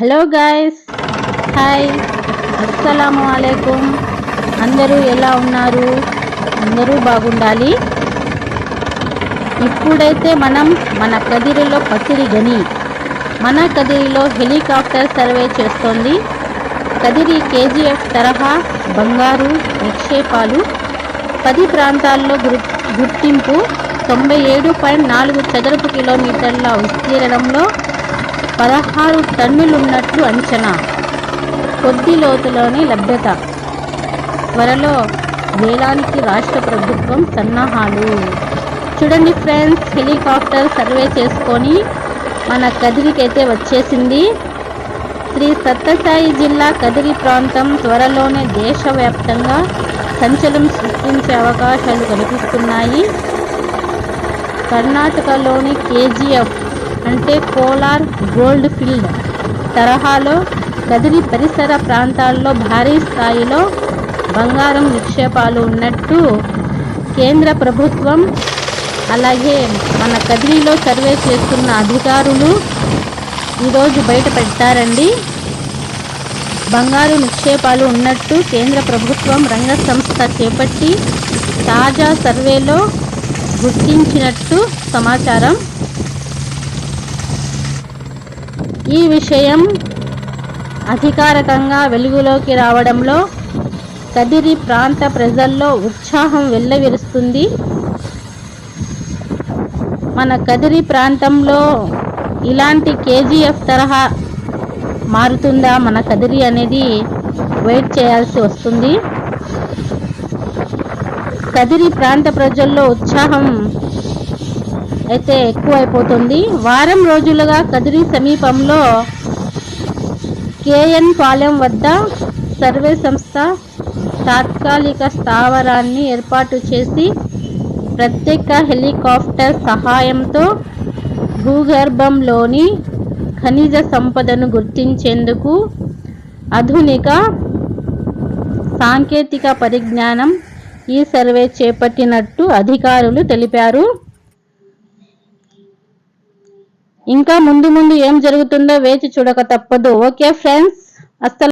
Hello guys. Hi. అస్సలాము అలైకుం. అందరూ ఎలా ఉన్నారు? అందరూ బాగుండాలి? ఇప్పుడైతే మనం మన కదిరిలో పసిరి గని. మన కదిరిలో హెలికాప్టర్ సర్వే చేస్తోంది. కదిరి కేజీఎఫ్ తరహా బంగారు నిక్షేపాలు. పది ప్రాంతాల్లో గుర్ గుర్తింపు తొంభై ఏడు పాయింట్ నాలుగు చదరపు కిలోమీటర్ల విస్తీర్ణంలో పదహారు టన్నులున్నట్లు అంచనా. కొద్ది లోతులోనే లభ్యత. త్వరలో వేలానికి రాష్ట్ర ప్రభుత్వం సన్నాహాలు. చూడండి ఫ్రెండ్స్ హెలికాప్టర్ సర్వే చేసుకొని మన కదిరికైతే వచ్చేసింది. శ్రీ సత్యసాయి జిల్లా కదిరి ప్రాంతం త్వరలోనే దేశవ్యాప్తంగా సంచలనం సృష్టించే అవకాశాలు కనిపిస్తున్నాయి. కర్ణాటకలోని కేజీఎఫ్ అంటే కోలార్ గోల్డ్ ఫీల్డ్ తరహాలో కదిరి పరిసర ప్రాంతాల్లో భారీ స్థాయిలో బంగారం నిక్షేపాలు ఉన్నట్టు కేంద్ర ప్రభుత్వం అలాగే మన కదిరిలో సర్వే చేస్తున్న అధికారులు ఈరోజు బయటపెట్టారండి బంగారు నిక్షేపాలు ఉన్నట్టు కేంద్ర ప్రభుత్వం రంగ సంస్థ చేపట్టి తాజా సర్వేలో గుర్తించినట్టు సమాచారం ఈ విషయం అధికారికంగా వెలుగులోకి రావడంలో కదిరి ప్రాంత ప్రజల్లో ఉత్సాహం వెల్లవిరుస్తుంది. మన కదిరి ప్రాంతంలో ఇలాంటి కేజీఎఫ్ తరహా మారుతుందా? మన కదిరి అనేది వెయిట్ చేయాల్సి వస్తుంది. కదిరి ప్రాంత ప్రజల్లో ఉత్సాహం అయితే ఎక్కువైపోతుంది. వారం రోజులుగా కదిరి సమీపంలో కేఎన్ పాలెం వద్ద సర్వే సంస్థ తాత్కాలిక స్థావరాన్ని ఏర్పాటు చేసి ప్రత్యేక హెలికాప్టర్ సహాయంతో భూగర్భంలోని ఖనిజ సంపదను గుర్తించేందుకు ఆధునిక సాంకేతిక పరిజ్ఞానం ఈ సర్వే చేపట్టినట్టు అధికారులు తెలిపారు. ఇంకా ముందు ముందు ఏం జరుగుతుందో వేచి చూడక తప్పదు. Okay friends. అస్సలు